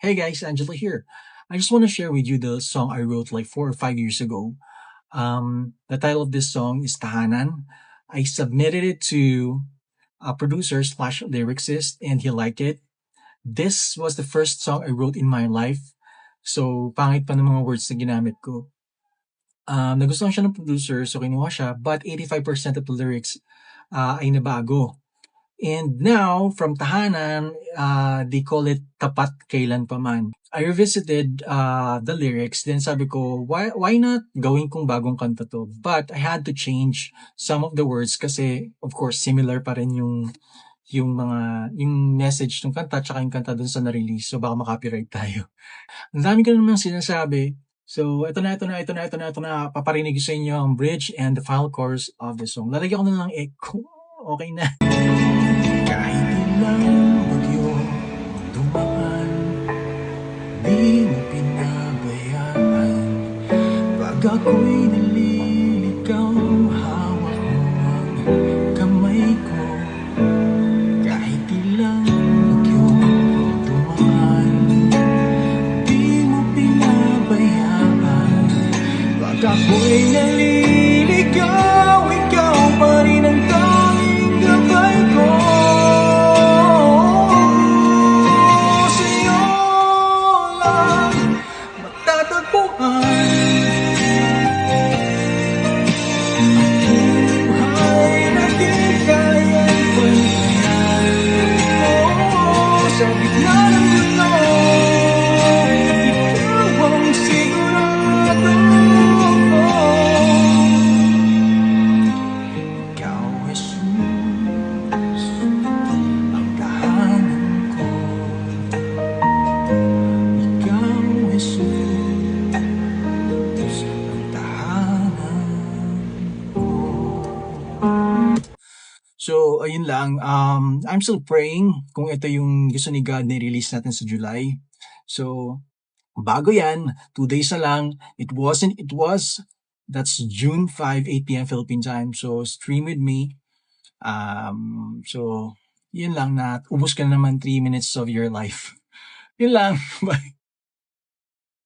Hey guys, Angela here. I just want to share with you the song I wrote like four or five years ago. Um, the title of this song is Tahanan. I submitted it to a producer slash lyricist and he liked it. This was the first song I wrote in my life. So, pangit pa ng mga words na ginamit ko. Um, nagustuhan siya ng producer, so kinuha siya, but 85% of the lyrics uh, ay nabago. And now, from Tahanan, uh, they call it Tapat Kailan Paman. I revisited uh, the lyrics, then sabi ko, why, why not gawin kong bagong kanta to? But I had to change some of the words kasi, of course, similar pa rin yung yung mga, yung message ng kanta tsaka yung kanta dun sa na-release. So, baka makopyright tayo. Ang dami ko naman sinasabi. So, ito na, ito na, ito na, ito na, ito na. Paparinig sa inyo ang bridge and the final chorus of the song. Lalagyan ko na lang echo. Okay na. Ilang bagyo dumaan, di mo pinabayaan. Pag ako'y naliligaw, hawak mo ang kamay ko. Kahit ilang bagyo dumaan, di mo pinabayaan. Pag ako'y naliligaw, So, ayun lang. Um, I'm still praying kung ito yung gusto ni God na release natin sa July. So, bago yan, two days na lang. It wasn't, it was, that's June 5, 8 p.m. Philippine time. So, stream with me. Um, so, yun lang na ubos ka na naman 3 minutes of your life. Yun lang. Bye.